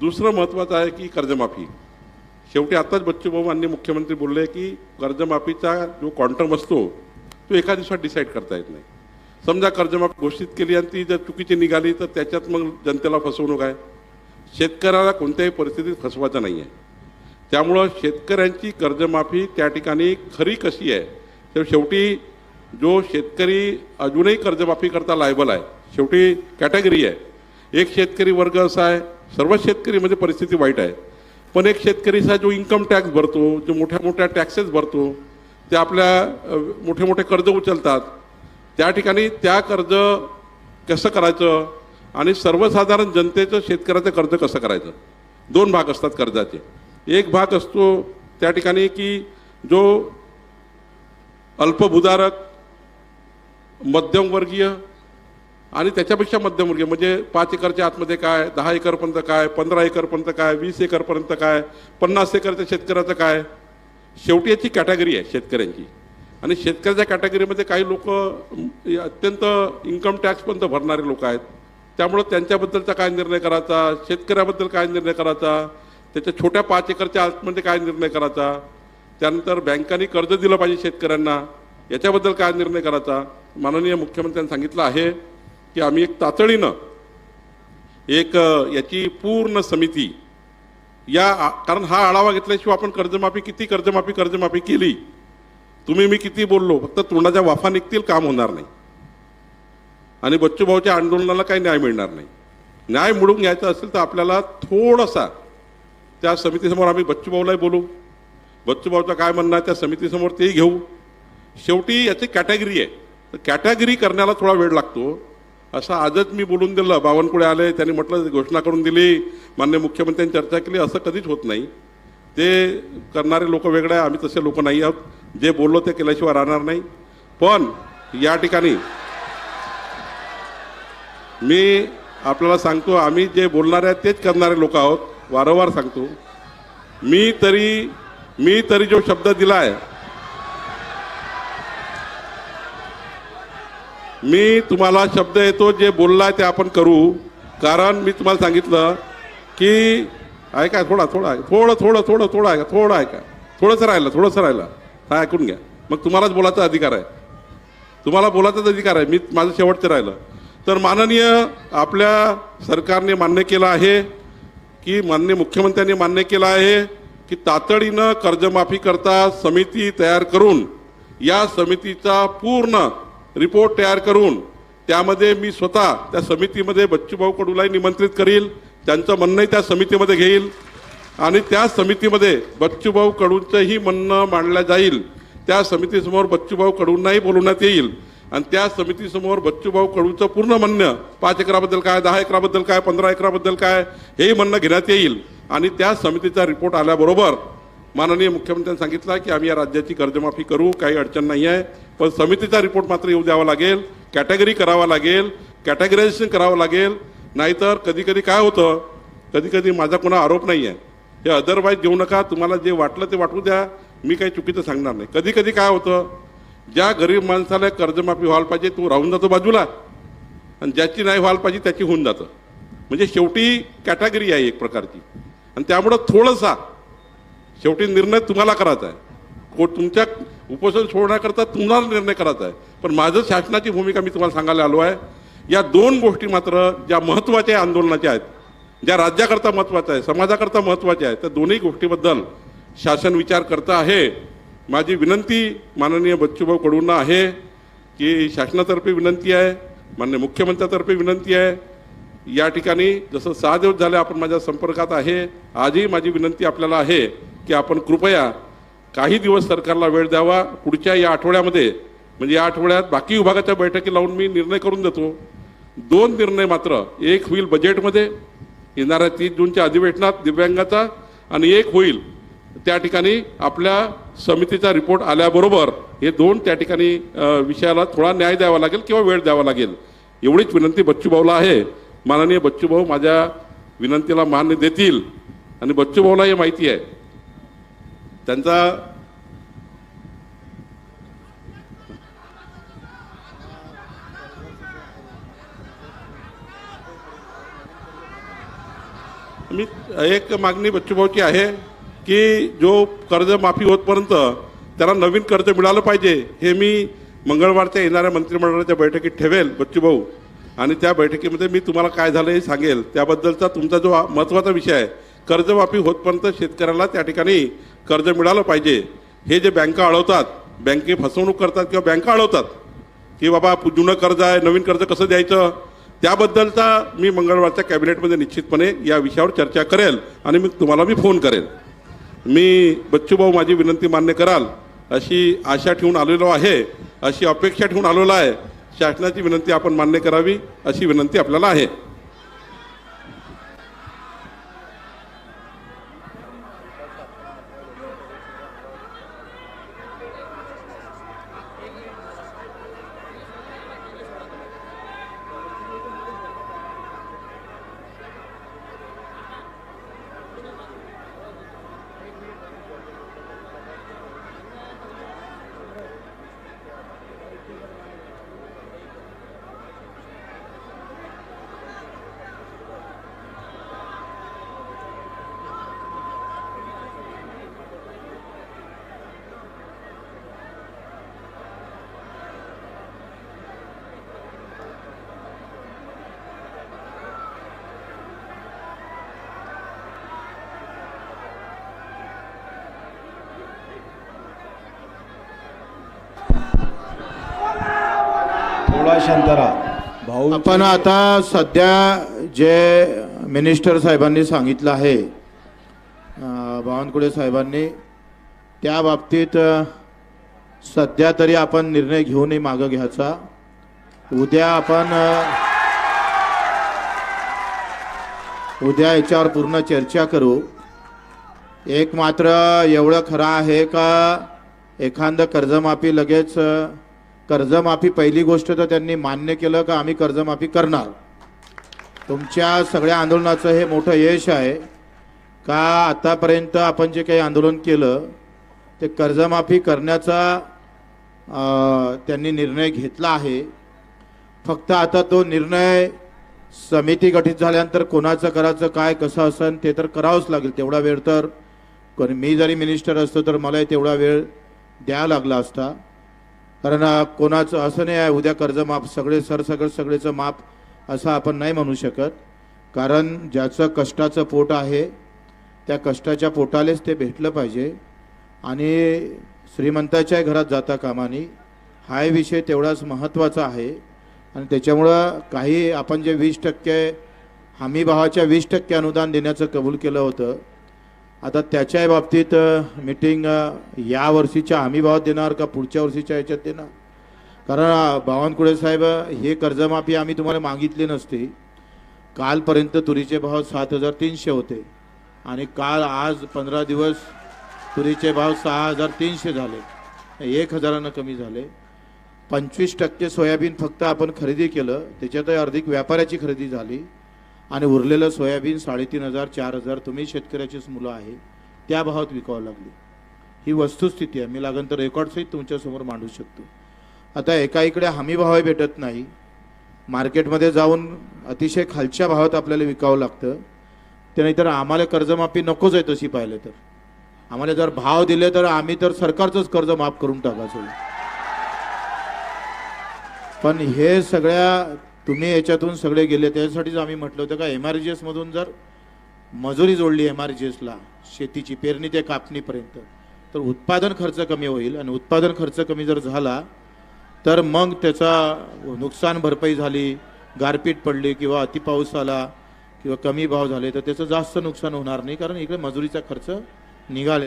दुसरं महत्त्वाचं आहे की कर्जमाफी. शेवटी आत्ताच बच्चूभाऊ मान्य मुख्यमंत्री बोलले की कर्जमाफीचा जो क्वांटम असतो तो एका दिवसात डिसाईड करता येत नाही. समजा कर्जमाफी घोषित केली आणि ती जर चुकीची निघाली तर त्याच्यात मग जनतेला फसवणूक आहे. शेतकऱ्याला कोणत्याही परिस्थितीत फसवायचं नाही आहे त्यामुळं शेतकऱ्यांची कर्जमाफी त्या ठिकाणी खरी कशी आहे? तर शेवटी जो शेतकरी अजूनही कर्जमाफी करता लायबल आहे शेवटी कॅटेगरी आहे. एक शेतकरी वर्ग असा आहे सर्व म्हणजे परिस्थिती वाईट आहे. पण एक शेतकरी असा जो इन्कम टॅक्स भरतो जो मोठ्या मोठ्या टॅक्सेस भरतो ते आपल्या मोठे मोठे कर्ज उचलतात त्या ठिकाणी त्या कर्ज कसं करायचं आणि सर्वसाधारण जनतेचं शेतकऱ्याचं कर्ज कसं करायचं? दोन भाग असतात कर्जाचे. एक भाग असतो त्या ठिकाणी की जो अल्पभूधारक मध्यमवर्गीय आणि त्याच्यापेक्षा मध्यमवर्गीय म्हणजे पाच एकरच्या आतमध्ये काय दहा एकरपर्यंत काय पंधरा एकरपर्यंत काय वीस एकरपर्यंत काय पन्नास एकरच्या शेतकऱ्याचं काय? शेवटी याची कॅटेगरी आहे शेतकऱ्यांची. आणि शेतकऱ्याच्या कॅटेगरीमध्ये काही लोक अत्यंत इन्कम टॅक्सपर्यंत भरणारे लोक आहेत. त्यामुळं त्यांच्याबद्दलचा काय निर्णय करायचा? शेतकऱ्याबद्दल काय निर्णय करायचा? त्याच्या छोट्या पाच एकरच्या आतमध्ये काय निर्णय करायचा? त्यानंतर बँकांनी कर्ज दिलं पाहिजे शेतकऱ्यांना. याच्याबद्दल काय निर्णय करायचा? माननीय मुख्यमंत्र्यांनी सांगितलं आहे. की आम्ही एक तातडीनं एक याची पूर्ण समिती या कारण हा आढावा घेतल्याशिवाय आपण कर्जमाफी किती कर्जमाफी कर्जमाफी केली? तुम्ही मी किती बोललो? फक्त तोंडाच्या वाफा निघतील काम होणार नाही. आणि बच्चूभाऊच्या आंदोलनाला काही न्याय मिळणार नाही. न्याय मिळवून घ्यायचा असेल तर आपल्याला थोडासा त्या समितीसमोर आम्ही बच्चूभाऊलाही बोलू. बच्चूभाऊचं काय म्हणणं आहे त्या समितीसमोर तेही घेऊ. शेवटी याची कॅटेगरी आहे. तर कॅटेगरी करण्याला थोडा वेळ लागतो. असं आजच मी बोलून दिलं. बावनकुळे आले त्यांनी म्हटलं घोषणा करून दिली मान्य मुख्यमंत्र्यांनी चर्चा केली. असं कधीच होत नाही. ते करणारे लोक वेगळे आहे आम्ही तसे लोक नाही आहोत. जे बोललो ते केल्याशिवाय राहणार नाही. पण या ठिकाणी मी आपल्याला सांगतो आम्ही जे बोलणारे आहेत तेच करणारे लोक आहोत. वारंवार सांगतो. मी तरी मी तरी जो शब्द दिला आहे मी तुम्हाला शब्द येतो जे बोललाय ते आपण करू. कारण मी तुम्हाला सांगितलं की ऐका थोडा थोडा थोडं थोडं थोडं थोडं ऐका थोडं ऐका. थोडंसं राहिलं थोडंसं राहिलं. हा ऐकून घ्या. मग तुम्हालाच बोलायचा अधिकार आहे. तुम्हाला बोलायचाच अधिकार आहे. मी माझं शेवटचं राहिलं. तर माननीय आपल्या सरकारने मान्य केलं आहे की मान्य मुख्यमंत्र्यांनी मान्य केलं आहे की तातडीनं कर्जमाफी करता समिती तयार करून या समितीचा पूर्ण रिपोर्ट तयार करून त्यामध्ये मी स्वतः त्या समितीमध्ये बच्चूभाऊ कडूलाही निमंत्रित करील त्यांचं म्हणणंही त्या समितीमध्ये घेईल. आणि त्या समितीमध्ये बच्चूभाऊ कडूंचंही म्हणणं मांडलं जाईल. त्या समितीसमोर बच्चूभाऊ कडूंनाही बोलवण्यात येईल. आणि त्या समितीसमोर बच्चूभाऊ कडूचं पूर्ण म्हणणं पाच एकराबद्दल काय दहा एकराबद्दल काय पंधरा एकराबद्दल काय हेही म्हणणं घेण्यात येईल. आणि त्या समितीचा रिपोर्ट आल्याबरोबर माननीय मुख्यमंत्र्यांनी सांगितलं की आम्ही या राज्याची कर्जमाफी करू काही अडचण नाही आहे. पण समितीचा रिपोर्ट मात्र येऊ द्यावा लागेल कॅटेगरी करावा लागेल कॅटेगरायझेशन करावं लागेल. नाहीतर कधी कधी काय होतं कधी कधी माझा कोणा आरोप नाही आहे. हे अदरवाईज देऊ नका तुम्हाला जे वाटलं ते वाटू द्या मी काही चुकीचं सांगणार नाही. कधी कधी काय होतं ज्या गरीब माणसाला कर्जमाफी व्हायला पाहिजे तो राहून जातो बाजूला. आणि ज्याची नाही व्हायला पाहिजे त्याची होऊन जातं. म्हणजे शेवटी कॅटेगरी आहे एक प्रकारची. आणि त्यामुळं थोडंसा शेवटी निर्णय तुम्हाला करायचा आहे. को तुमच्या उपोषण सोडण्याकरता तुम्हाला निर्णय करायचा आहे. पण माझं शासनाची भूमिका मी तुम्हाला सांगायला आलो आहे. या दोन गोष्टी मात्र ज्या महत्त्वाच्या आंदोलनाच्या आहेत ज्या राज्याकरता महत्त्वाच्या आहे समाजाकरता महत्त्वाच्या आहेत त्या दोन्ही गोष्टीबद्दल शासन विचार करतं आहे. माझी विनंती माननीय बच्चूभाऊ कडूंना आहे की शासनातर्फे विनंती आहे मान्य मुख्यमंत्र्यातर्फे विनंती आहे. या ठिकाणी जसं सहा दिवस झाले आपण माझ्या संपर्कात आहे आजही माझी विनंती आपल्याला आहे. की आपण कृपया काही दिवस सरकारला वेळ द्यावा. पुढच्या या आठवड्यामध्ये म्हणजे या आठवड्यात बाकी विभागाच्या बैठकी लावून मी निर्णय करून देतो. दोन निर्णय मात्र एक होईल बजेटमध्ये येणाऱ्या तीस जूनच्या अधिवेशनात दिव्यांगाचा आणि एक होईल त्या ठिकाणी आपल्या समितीचा रिपोर्ट आल्याबरोबर हे दोन त्या ठिकाणी विषयाला थोडा न्याय द्यावा लागेल किंवा वेळ द्यावा लागेल. एवढीच विनंती बच्चूभाऊला आहे. माननीय बच्चूभाऊ माझ्या विनंतीला मान्य देतील. आणि बच्चूभाऊला हे माहिती आहे. त्यांचा मी एक मागणी बच्चूभाऊची आहे की जो कर्जमाफी होतपर्यंत त्याला नवीन कर्ज मिळालं पाहिजे हे मी मंगळवारच्या येणाऱ्या मंत्रिमंडळाच्या बैठकीत ठेवेल बच्चूभाऊ. आणि त्या बैठकीमध्ये मी तुम्हाला काय झालं हे सांगेल. त्याबद्दलचा तुमचा जो महत्त्वाचा विषय आहे कर्जमाफी होतपर्यंत शेतकऱ्याला त्या ठिकाणी कर्ज मिळालं पाहिजे. हे जे बँका अडवतात बँके फसवणूक करतात किंवा बँका अडवतात की बाबा जुनं कर्ज आहे नवीन कर्ज कसं द्यायचं? त्याबद्दलचा मी मंगळवारच्या कॅबिनेटमध्ये निश्चितपणे या विषयावर चर्चा करेल आणि मी तुम्हाला मी फोन करेल. मी बच्चूभाऊ माझी विनंती मान्य कराल अशी आशा ठेवून आलेलो आहे अशी अपेक्षा ठेवून आलेलो आहे. शासनाची विनंती आपण मान्य करावी अशी विनंती आपल्याला आहे. थोडा भाऊ आपण आता सध्या जे मिनिस्टर साहेबांनी सांगितलं आहे बावनकुळे साहेबांनी त्या बाबतीत सध्या तरी आपण निर्णय घेऊनही मागं घ्यायचा. उद्या आपण उद्या याच्यावर पूर्ण चर्चा करू. एक मात्र एवढं खरं आहे का एखादं कर्जमाफी लगेच कर्जमाफी पहिली गोष्ट तर त्यांनी मान्य केलं का आम्ही कर्जमाफी करणार. तुमच्या सगळ्या आंदोलनाचं हे मोठं यश आहे. का आतापर्यंत आपण जे काही आंदोलन केलं ते कर्जमाफी करण्याचा त्यांनी निर्णय घेतला आहे. फक्त आता तो निर्णय समिती गठीत झाल्यानंतर कोणाचं करायचं काय कसं असन ते तर करावंच लागेल. तेवढा वेळ तर कोणी मी जरी मिनिस्टर असतो तर मला तेवढा वेळ द्यावा लागला असता. कारण कोणाचं असं नाही आहे उद्या कर्जमाफ सगळे सरसगळ सगळेचं माप असं आपण नाही म्हणू शकत. कारण ज्याचं कष्टाचं पोट आहे त्या कष्टाच्या पोटालेच ते भेटलं पाहिजे. आणि श्रीमंताच्या घरात जाता कामानी हा विषय तेवढाच महत्त्वाचा आहे. आणि त्याच्यामुळं काही आपण जे वीस टक्के हमी भावाच्या वीस टक्के अनुदान देण्याचं कबूल केलं होतं आता त्याच्या बाबतीत मीटिंग या वर्षीच्या हमी भावात देणार का पुढच्या वर्षीच्या याच्यात देणार? कारण बावनकुळे साहेब हे कर्जमाफी आम्ही तुम्हाला मागितली नसती. कालपर्यंत तुरीचे भाव सात हजार तीनशे होते. आणि काल आज पंधरा दिवस तुरीचे भाव सहा हजार तीनशे झाले. एक हजारानं कमी झाले. पंचवीस टक्के सोयाबीन फक्त आपण खरेदी केलं. त्याच्यातही अधिक व्यापाऱ्याची खरेदी झाली. आणि उरलेलं सोयाबीन साडेतीन हजार चार हजार तुम्ही शेतकऱ्याचीच मुलं आहे त्या भावात विकावं लागली. ही वस्तुस्थिती आहे. मी लागन तर रेकॉर्डसहित तुमच्यासमोर मांडू शकतो. आता एका इकडे हमी भावही भेटत नाही. मार्केटमध्ये जाऊन अतिशय खालच्या भावात आपल्याला विकावं लागतं. ते नाहीतर आम्हाला कर्जमाफी नकोच आहे तशी पाहिलं तर. आम्हाला जर भाव दिले तर आम्ही तर सरकारचंच कर्ज माफ करून टाकायचं. पण हे सगळ्या तुम्ही याच्यातून सगळे गेले त्याच्यासाठीच आम्ही म्हटलं होतं का एम आर जी एसमधून जर मजुरी जोडली एम आर जी एसला शेतीची पेरणी ते कापणीपर्यंत तर उत्पादन खर्च कमी होईल आणि उत्पादन खर्च कमी जर झाला तर मग त्याचा नुकसान भरपाई झाली गारपीट पडली किंवा अतिपाऊस आला किंवा कमी भाव झाले तर त्याचं जास्त नुकसान होणार नाही कारण इकडे मजुरीचा खर्च निघाले